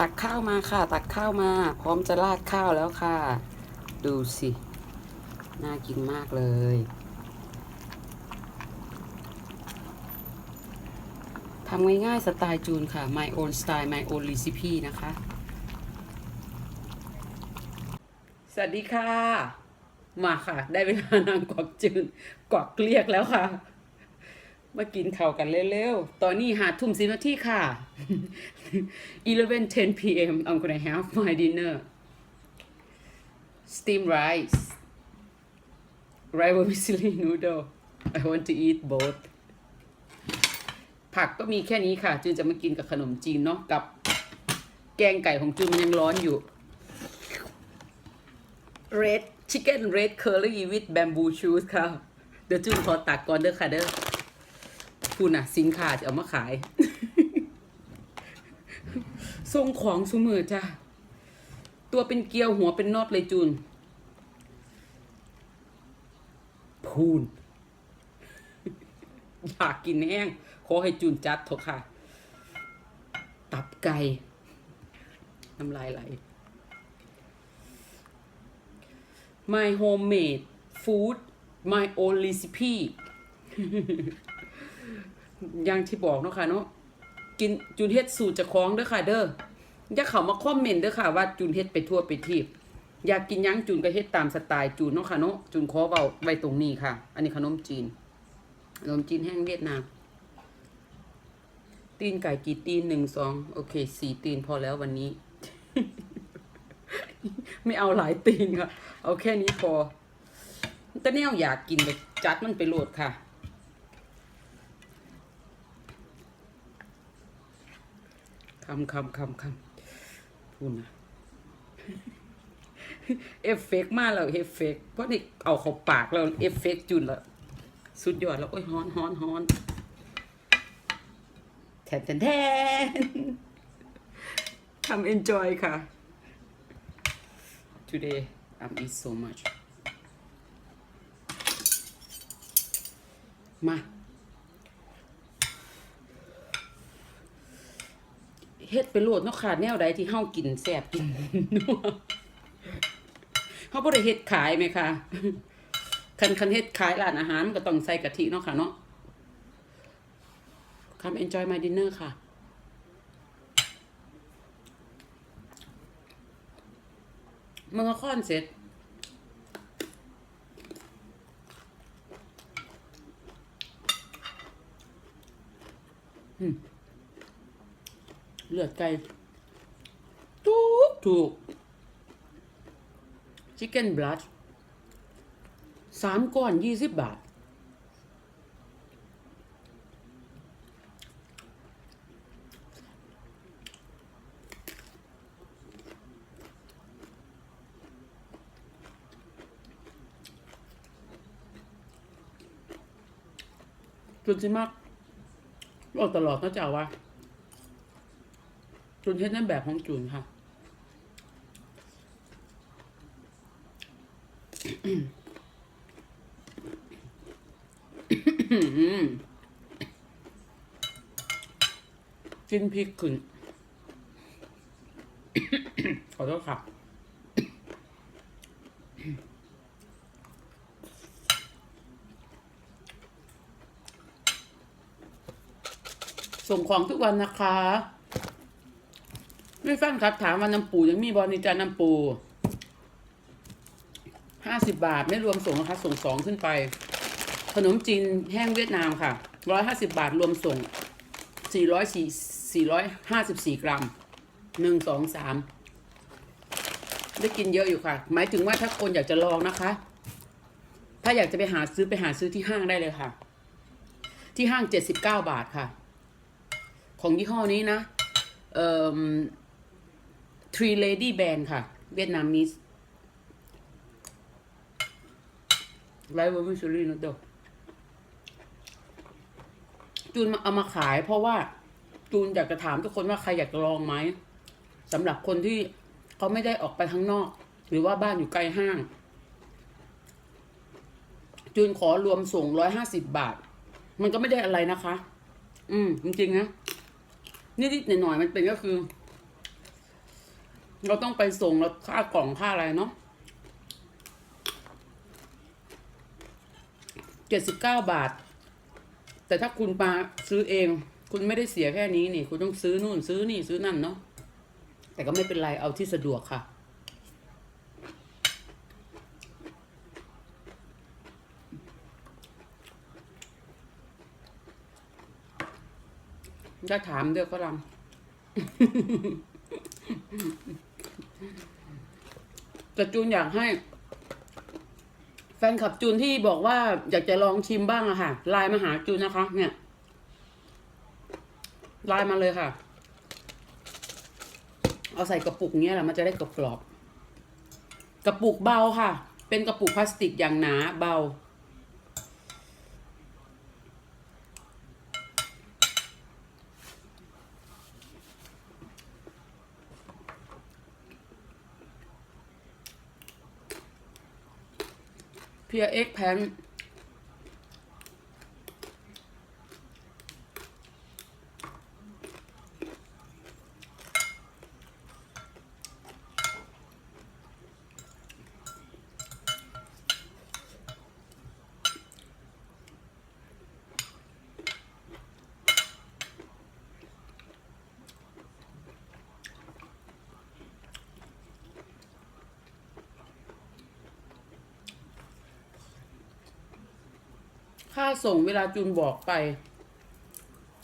ตักข้าวมาค่ะ ตักข้าวมา พร้อมจะราดข้าวแล้วค่ะ ดูสิ น่ากินมากเลย ทำง่ายๆสไตล์จูนค่ะ my own style my own recipe นะคะ สวัสดีค่ะ มาค่ะ ได้เวลานางกวักจืนกวักเรียกแล้วค่ะ มากินข้าวกันเร็วๆ ตอนนี้หาทุ่มสิบนาทีค่ะ11 10 p.m. I'm gonna have my dinner steam rice rice vermicelli noodle I want to eat both ผักก็มีแค่นี้ค่ะ จูนจะมากินกับขนมจีนเนาะกับแกงไก่ของจูนมันยังร้อนอยู่ red chicken red curry with bamboo shoots ค่ะ เดี๋ยวจูนขอตักก่อนเด้อค่ะเด้อ คุณน่ะ สินค้าจะเอามาขาย ส่งของสุมือจ้ะตัวเป็นเกลียวหัวเป็นน็อตเลยจูน พูน อยากกินแห้ง ขอให้จูนจัดเถอะค่ะ ตับไก่น้ำลายไหล my homemade food my own recipe อย่างที่บอกเนาะค่ะเนาะกินจูนเฮ็ดสูตรเจากของเด้อค่ะ เด้ออย่าเข้ามาคอมเมนต์เด้อค่ะว่าจูนเฮ็ดไปทั่วไปทีบอยากกินยังจูนก็เฮ็ดตามสไตล์จูนเนาะค่ะเนาะจูนขอเว้าไว้ตรงนี้ค่ะ อันนี้ขนมจีนขนมจีนแห้งเวียดนามตีนไก่กี่ตีนหนึ่งสองโอเคสี่ตีนพอแล้ววันนี้ ไม่เอาหลายตีนค่ะ เอาแค่นี้พอแต่แนวอยากกินไปจัดมันไปโหลดค่ะำคำคำคำพูดนะเอฟเฟกต์มากแล้วเอฟเฟกต์เพราะนี่เอาเข้าปากแล้วเอฟเฟกต์จุนแล้วสุดยอดแล้วโอ้ยฮ้อนฮ้อนฮ้อนแทนแทนแทนทำ enjoy ค่ะ today I'm eat so much มา เฮ็ดไปโลดเนาะค่ะแนวใดที่เฮากินแซ่บกินนัวเฮาบ่ได้เฮ็ดขายไหมคะคันคันเฮ็ดขายร้านอาหารมันก็ต้องใส่กะทิเนาะค่ะเนาะ Come enjoy my dinner ค่ะ มันก็ค่อนเสร็จ อืม เลือดไก่ถูกถูกชิคเก้นบลัดสามก้อนยี่สิบบาทจุนสิมากบอกตลอดนะจ๊ะว่า จุนเฮ็ดในแบบของจุนค่ะ กินพริกขึ้น ขอโทษค่ะส่งของทุกวันนะคะ ม่แฟนครับ ถามว่าน้ำปูยังมีบอลในจานน้ำปูห้าสิบบาทไม่รวมส่งนะคะส่งสองขึ้นไป ขนมจีนแห้งเวียดนามค่ะร้อยห้าสิบาทรวมส่งสี่ร้อยสี่สี่ร้อยห้าสิบสี่กรัมหนึ่งสองสามได้กินเยอะอยู่ค่ะ หมายถึงว่าถ้าคนอยากจะลองนะคะ ถ้าอยากจะไปหาซื้อไปหาซื้อที่ห้างได้เลยค่ะ ที่ห้างเจ็ดสิบเก้าบาทค่ะ ของยี่ห้อนี้นะ เอ่อ Three Lady Band ค่ะ เวียดนามนิสไลฟ์เวอร์มิชูรี่นะเดอจูนเอามาขาย เพราะว่าจูนอยากจะถามทุกคนว่าใครอยากจะลองไหมสำหรับคนที่เขาไม่ได้ออกไปข้างนอก หรือว่าบ้านอยู่ไกลห้าง จูนขอรวมส่งร้อยห้าสิบบาท มันก็ไม่ได้อะไรนะคะ อืมจริงๆนะนิดๆหน่อยๆมันเป็นก็คือ เราต้องไปส่งแล้วค่ากล่องค่าอะไรเนาะเจ็ดสิบเก้าบาท แต่ถ้าคุณมาซื้อเอง คุณไม่ได้เสียแค่นี้นี่ คุณต้องซื้อนู่นซื้อนี่ซื้อนั่นเนาะแต่ก็ไม่เป็นไรเอาที่สะดวกค่ะจะถามเด้อฝรั่ง แต่จูนอยากให้ แฟนคลับจูนที่บอกว่าอยากจะลองชิมบ้างอะค่ะไลน์มาหาจูนนะคะ เนี่ยไลน์มาเลยค่ะ เอาใส่กระปุกเนี้ยแหละมันจะได้กรอบกระปุกเบาค่ะ เป็นกระปุกพลาสติกอย่างหนาเบา พียเอ็กแพน ค่าส่งเวลาจูนบอกไป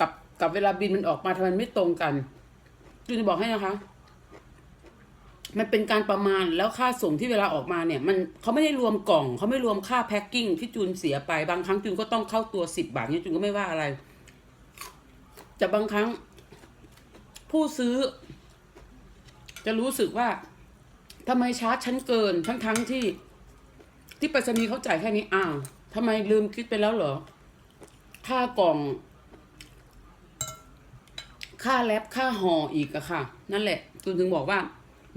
กับกับเวลาบินมันออกมาทำไมไม่ตรงกัน จูนจะบอกให้นะคะ มันเป็นการประมาณแล้วค่าส่งที่เวลาออกมาเนี่ย มันเขาไม่ได้รวมกล่องเขาไม่รวมค่าแพ็คกิ้งที่จูนเสียไปบางครั้งจูนก็ต้องเข้าตัวสิบบาทเนี่ยจูนก็ไม่ว่าอะไรแต่บางครั้ง ผู้ซื้อ จะรู้สึกว่าทำไมชาร์จฉันเกินทั้งทั้งที่ที่ไปรษณีย์เขาจ่ายแค่นี้อ้าว ทำไมลืมคิดไปแล้วเหรอ ค่ากล่อง ค่าแรปค่าห่ออีกอะค่ะ นั่นแหละจูนถึงบอกว่า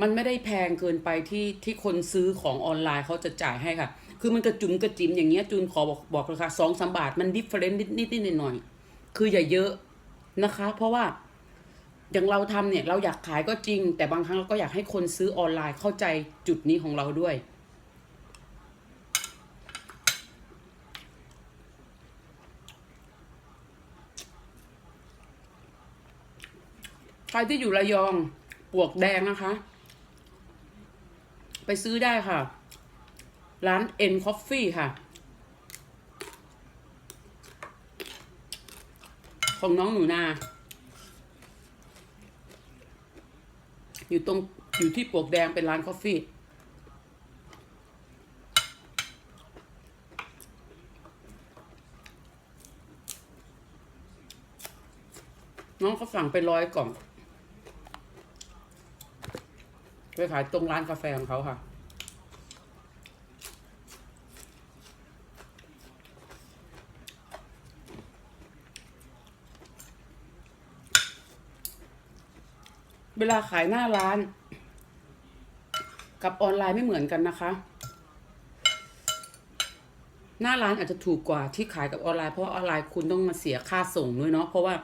มันไม่ได้แพงเกินไปที่ที่คนซื้อของออนไลน์เขาจะจ่ายให้ค่ะ คือมันกระจุมกระจิมอย่างเงี้ยจูนขอบอกบอกราคาสองสามบาทมันดิฟเฟอเรนต์นิดนิดนิดหน่อยๆคืออย่าเยอะนะคะ เพราะว่าอย่างเราทำเนี่ยเราอยากขายก็จริง แต่บางครั้งเราก็อยากให้คนซื้อออนไลน์เข้าใจจุดนี้ของเราด้วย ใครที่อยู่ระยองปวกแดงนะคะ ไปซื้อได้ค่ะ ร้านเอ็นคอฟฟี่ค่ะ ของน้องหนูนา อยู่ตรงอยู่ที่ปวกแดงเป็นร้านกาแฟน้องเขาสั่งไปร้อยกล่อง ไปขายตรงร้านกาแฟของเขาค่ะ เวลาขายหน้าร้าน กับออนไลน์ไม่เหมือนกันนะคะ หน้าร้านอาจจะถูกกว่าที่ขายกับออนไลน์เพราะาออนไลน์คุณต้องมาเสียค่าส่งด้วยเนาะเพราะว่า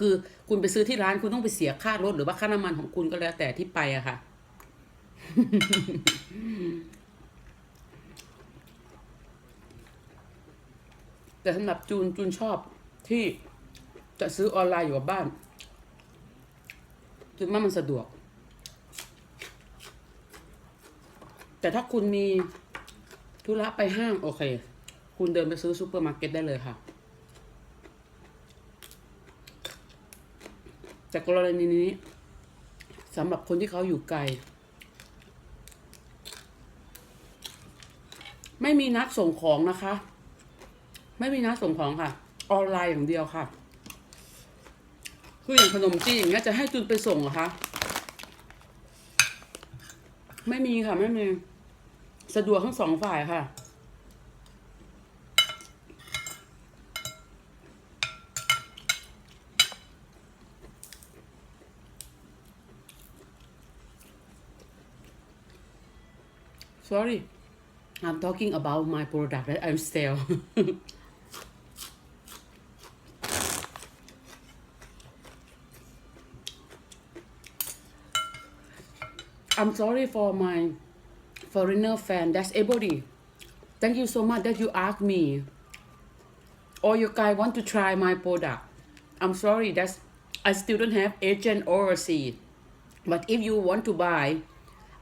คือคุณไปซื้อที่ร้านคุณต้องไปเสียค่ารถหรือว่าค่าน้ำมันของคุณก็แล้วแต่ที่ไปอะค่ะ แต่สำหรับจูนจูนชอบที่จะซื้อออนไลน์อยู่กับบ้านจูนว่ามันสะดวก แต่ถ้าคุณมีธุระไปห้างโอเค คุณเดินไปซื้อซูเปอร์มาร์เก็ตได้เลยค่ะ แต่กรณีนี้สำหรับคนที่เขาอยู่ไกล ไม่มีนัดส่งของนะคะ ไม่มีนัดส่งของค่ะ ออนไลน์อย่างเดียวค่ะ คืออย่างขนมจีนอย่างเงี้ยจะให้จุนไปส่งเหรอคะไม่มีค่ะ ไม่มี สะดวกทั้งสองฝ่ายค่ะ sorry I'm talking about my product. That I'm still. I'm sorry for my foreigner fan. That's everybody thank you so much that you ask me. Or you guys want to try my product. I'm sorry that's I still don't have agent overseas. But if you want to buy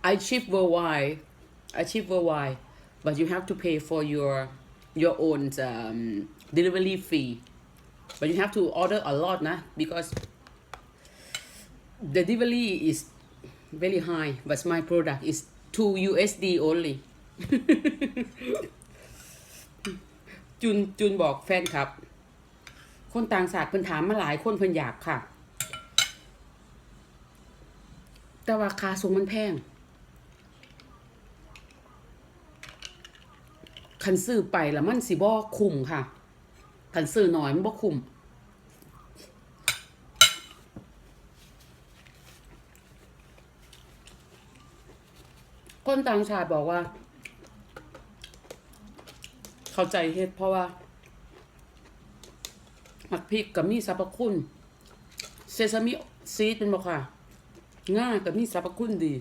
I ship worldwide. I ship worldwide but you have to pay for your your own um, delivery fee but you have to order a lot nah because the delivery is very high but my product is 2 USD only จุนจุนบอกแฟนครับ คนต่างศาสตร์เพิ่นถามมาหลายคนเพิ่นอยากค่ะ แต่ว่าคาส่งมันแพง คันซื้อไปแล้วมันสิบ่คุ้มค่ะ คันซื้อน้อยมันบ่คุ้มคนต่างชาติบอกว่า เข้าใจเฮ็ดเพราะว่าหมักพริกกับมีสรรพคุณ เซซามิซีดเป็นบอกค่ะง่ากับมีสรรพคุณดี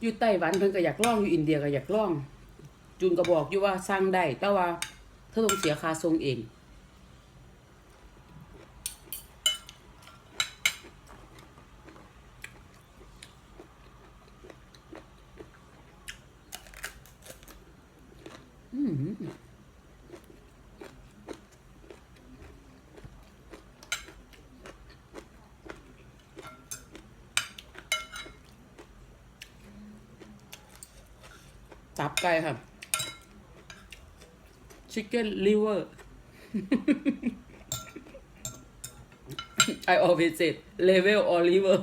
อยู่ไต้หวันเพิ่นก็อยากล่องอยู่อินเดียก็อยากล่อง จุนก็บอกอยู่ว่าสร้างได้แต่ว่าเธอต้องเสียค่าทรงเอง ตับไก่ครับ chicken liver I always say level or liver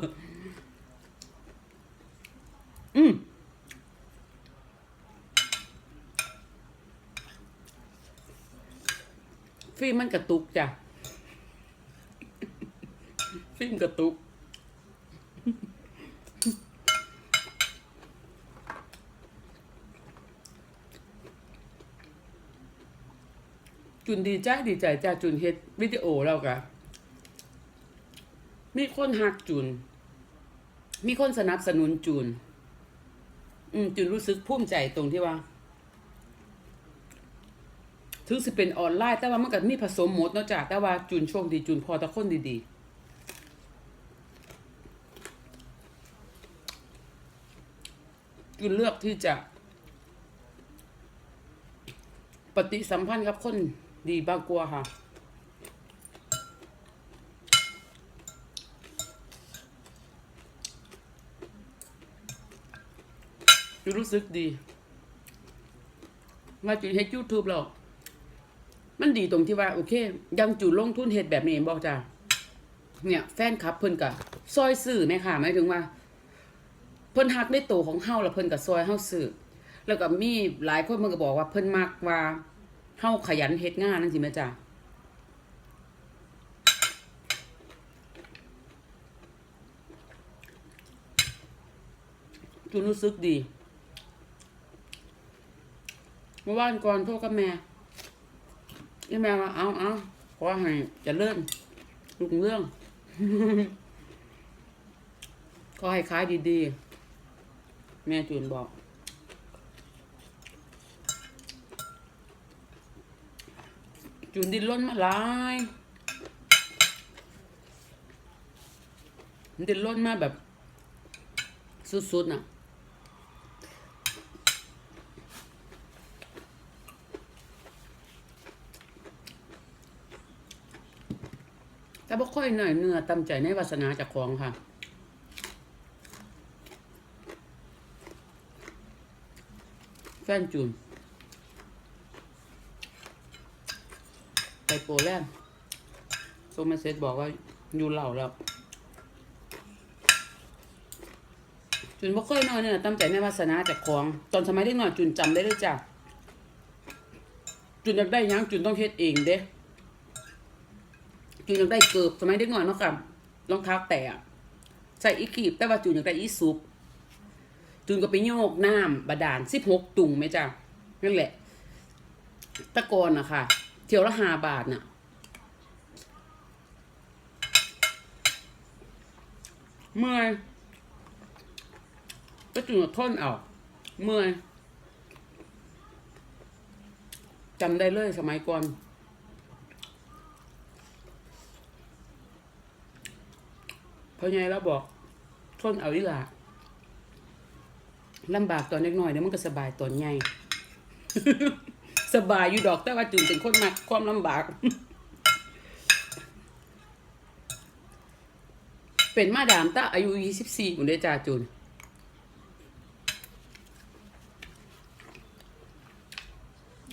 อืมฟิล์มมันกระตุกจ้ะฟิล์มกระตุก จุนดีใจดีใจจ้าจุนเฮ็ดวิดีโอแล้วกะมีคนหักจุน มีคนสนับสนุนจุน อืมจุนรู้สึกภูมิใจตรงที่ว่า ถึงสิเป็นออนไลน์แต่ว่ามันก็มีผสมหมดเนาะจ้ะแต่ว่าจุนโชคดีจุนพอตะคนดีๆจุนเลือกที่จะ ปฏิสัมพันธ์กับคน ดีบากลัวาค่ะจุรู้สึกดี ว่าจุเฮ็ดยูทูบแล้วมันดีตรงที่ว่า โอเค ยังจุลงทุนเฮ็ดแบบนี้บอกจ้าเนี่ย แฟนคลับเพิ่นกะซอยซื้อแม่ค่ะหมายถึงว่า เพิ่นฮักในโตวของเฮาแล้วเพิ่นก็ซอยเฮาซื้อแล้วก็มีหลายคนมันก็บอกว่าเพิ่นมักว่า เฮาขยันเฮ็ดงานนั่นสิแม่จ้าจุนรู้สึกดี เมื่อวานก่อนโทรกับแม่ยี่แม่ว่าเอาเอาขอให้จะเลื่อนลุงเรื่อง ขอให้ขายดีๆ แม่จูนบอก จูนดินล้นมาหลายดินล้นมาแบบ สุดๆน่ะแต่บ่ค่อยเหนื่อยเนื้อตำใจในวาสนาจากของค่ะแฟนจูน ไป โปแลนด์โซเมสเซจบอกว่าอยู่เหล่าแล้วจุนบ่เคยนอยเนี่ยตำใจในวาสนาจากของ ตอนสมัยเด็กนอยจุนจำได้เลยจ้ะจุนอยากได้ยังจุนต้องเฮ็ดเองเด้จูนอยากได้เกือบสมัยเด็กน้อยเนาะค่ะรองเท้าแตะใส่อีกีบแต่ว่าจูนอยากได้อีซุปจูนก็ไปโยกน้ำบาดาลสิบหกตุ่งไหมจ้ะนั่นแหละ ตะกอนอะค่ะ เที่ยวละห้าบาทน่ะ เมื่อยก็จุดทนเอาเมื่อยจำได้เลยสมัยก่อนเพราะไงแล้วบอกทนเอาอีหล่ะลำบากตอนเล็กน้อยเดี๋ยมันก็สบายตอนใหญ่ สบายอยู่ดอกแต่ว่าจุนเป็นคนมักความลำบาก เป็นมาดามตาอายุยี่สิบสี่คุณได้จ่าจุน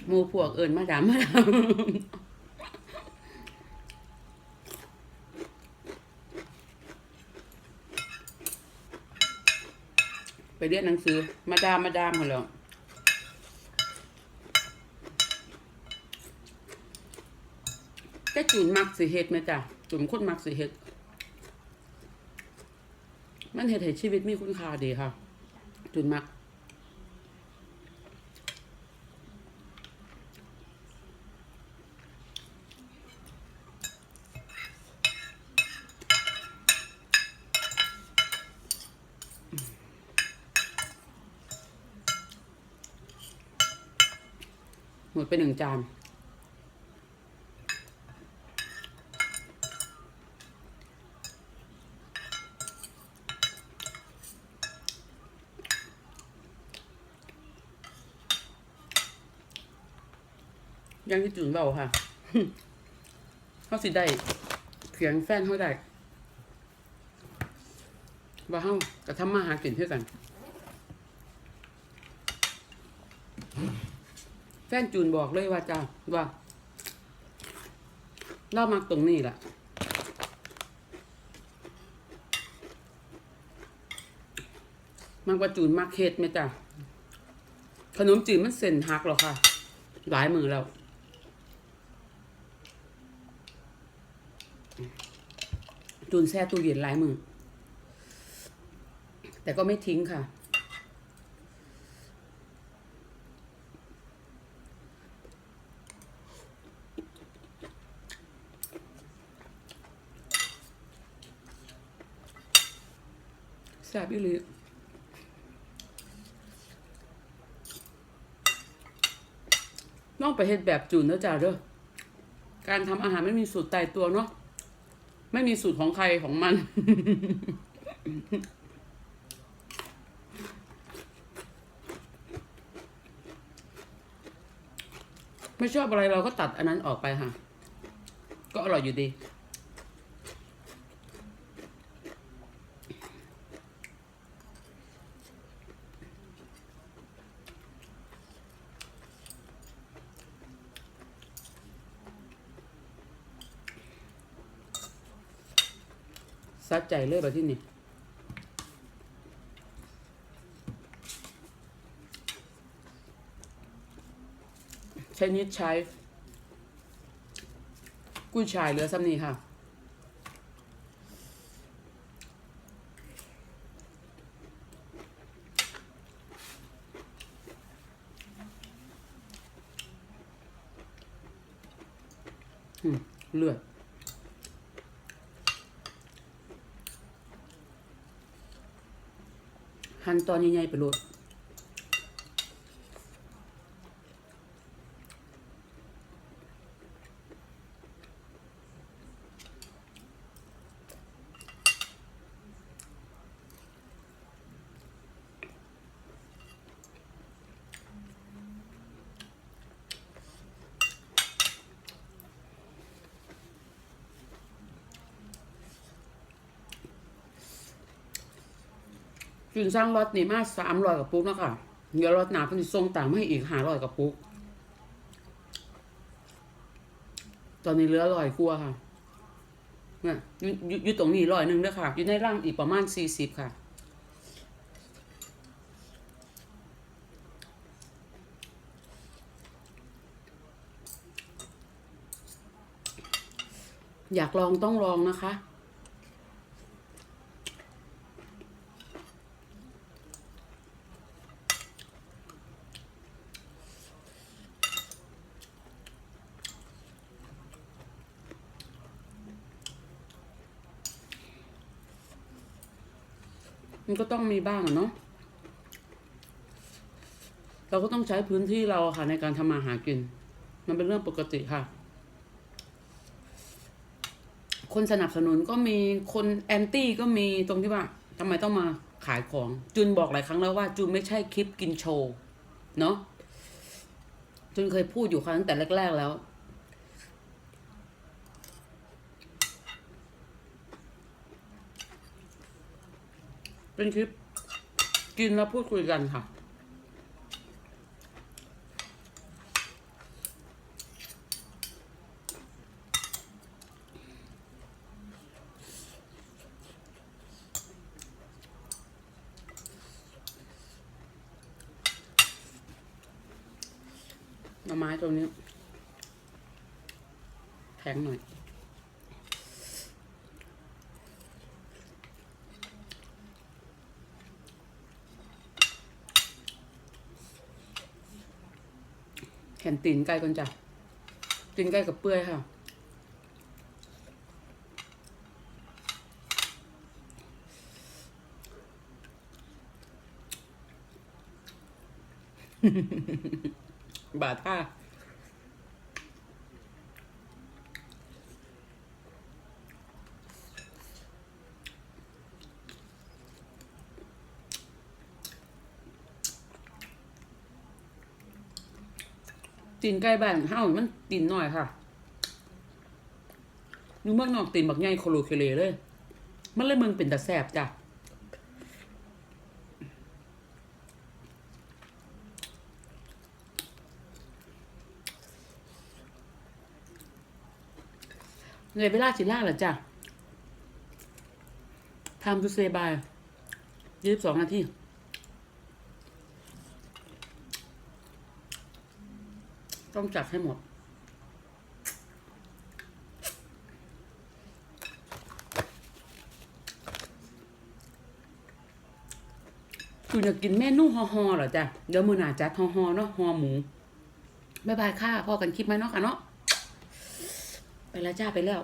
หมูพวกเอิญมาดามมาดามไปเรียนหนังสือ มาดามมาดามหมดแล้ว แต่จุนมักสิเฮ็ดไหมจ้ะจุนคนมักสิเฮ็ด มันเฮ็ดให้ชีวิตมีคุณค่าดีค่ะ จุนมัก หมดไปหนึ่งจาน ยังที่จุนเบาค่ะเขาสิได้เถียงแฟนเขาได้ว่าเขากระทำมาหากินเท่ากัน แฟนจูนบอกเลยว่าจ้าว่าเล่ามาตรงนี้แหละมันว่าจูนมักเฮ็ดไหมจ้ะขนมจีนมันเส้นหักหรอค่ะ หลายมือแล้ว จูนแช่ตู้เย็นหลายมือ แต่ก็ไม่ทิ้งค่ะ แซ่บอีหลีน้องไปเฮ็ดแบบจูนเด้อจ้าเด้อการทำอาหารไม่มีสูตรตายตัวเนาะ ไม่มีสูตรของใครของมัน ไม่ชอบอะไรเราก็ตัดอันนั้นออกไปค่ะ ก็อร่อยอยู่ดี ใจเลยแบบที่นี่ชนิดใช้ กุ้ยชายเหลือซ้ำนี้ค่ะอืมเลือด หั่นตอนใหญ่ๆไปโลด จุนสร้างรถนี่มาสามร้อยกับปุ๊กแล้วค่ะเดี๋ยวรถหนาเพิ่นสิส่งต่างมาให้อีกห้าร้อยกับปุ๊ก ตอนนี้เหลือร้อยกว่าค่ะเนี่ยอยู่อยู่ตรงนี้ร้อยหนึ่งเด้อค่ะ อยู่ในร่างอีกประมาณสี่สิบค่ะอยากลองต้องลองนะคะ มันก็ต้องมีบ้างเนาะเราก็ต้องใช้พื้นที่เราค่ะในการทำมาหากิน มันเป็นเรื่องปกติค่ะ คนสนับสนุนก็มีคนแอนตี้ก็มีตรงที่ว่าทำไมต้องมาขายของ จุนบอกหลายครั้งแล้วว่าจุนไม่ใช่คลิปกินโชว์ เนาะจุนเคยพูดอยู่ครั้งตั้งแต่แรก ๆ แล้ว เป็นคลิป กินแล้วพูดคุยกันค่ะ หน่อไม้ตรงนี้แข็งหน่อย แขนตีนไก่ก่อนจ้ะตีนไก่กับเปื่อยค่ะ บาท่า ตีนไก่บ้านเฮามันตีนน้อยค่ะอยู่เมืองนอกตีนบักใหญ่โคโลเคเลเลย มันเลยเมืองเป็นตาแสบจ้ะเหนื่อยเวลาสิล่าหรอจ้ะ time to say bye ยี่สิบสองนาที ต้องจัดให้หมด คุณอยากกินเมนูฮอฮอๆเหรอจ๊ะ เดี๋ยวมือหนาจัดฮอฮอๆเนาะฮอหมูบ๊ายบายค่ะพอกันคลิปไหมเนาะค่ะเนาะ ไปแล้วจ้าไปแล้ว